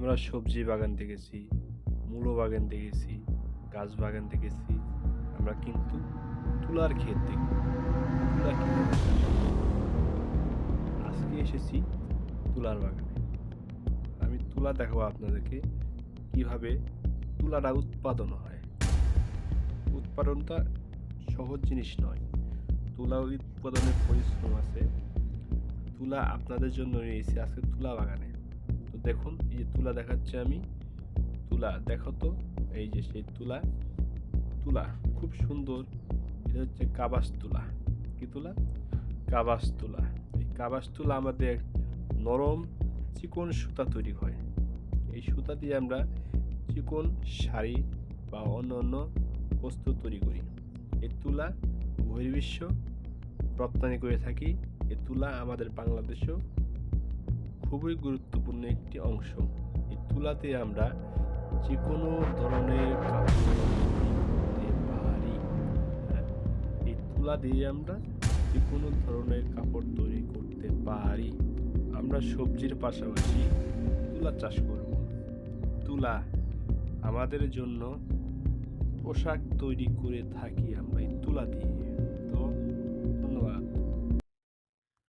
আমরা সবজি বাগান দেখেছি, মূলো বাগান দেখেছি, গাছ বাগান দেখেছি, আমরা কিন্তু তুলার ক্ষেত দেখি। তুলা আজকে এসেছি তুলার বাগানে। আমি তুলা দেখাবো আপনাদেরকে, কীভাবে তুলাটা উৎপাদন হয়। উৎপাদনটা সহজ জিনিস নয়। তুলা উৎপাদনের পরিশ্রম আছে। তুলা আপনাদের জন্য নিয়েছি আজকে তুলা বাগানে। দেখুন, এই যে তুলা দেখাচ্ছি আমি। তুলা, দেখো তো, এই যে সেই তুলা। তুলা, খুব সুন্দর। এটা হচ্ছে কাবাস তুলা। কি তুলা? কাবাস তুলা। এই কাবাস তুলা আমাদের নরম চিকন সুতা তৈরি হয়। এই সুতা দিয়ে আমরা চিকন শাড়ি বা অন্য অন্য বস্তু তৈরি করি। এই তুলা বহির্বিশ্ব রপ্তানি করে থাকি। এই তুলা আমাদের বাংলাদেশেও খুবই গুরুত্বপূর্ণ একটি অংশ। এই তুলাতে আমরা যে কোনো ধরনের কাপড় করতে পারি। হ্যাঁ? এই তুলা দিয়ে আমরা যে কোনো ধরনের কাপড় তৈরি করতে পারি। আমরা সবজির পাশাপাশি তুলা চাষ করব। তুলা আমাদের জন্য পোশাক তৈরি করে থাকি আমরা এই তুলা দিয়ে। তো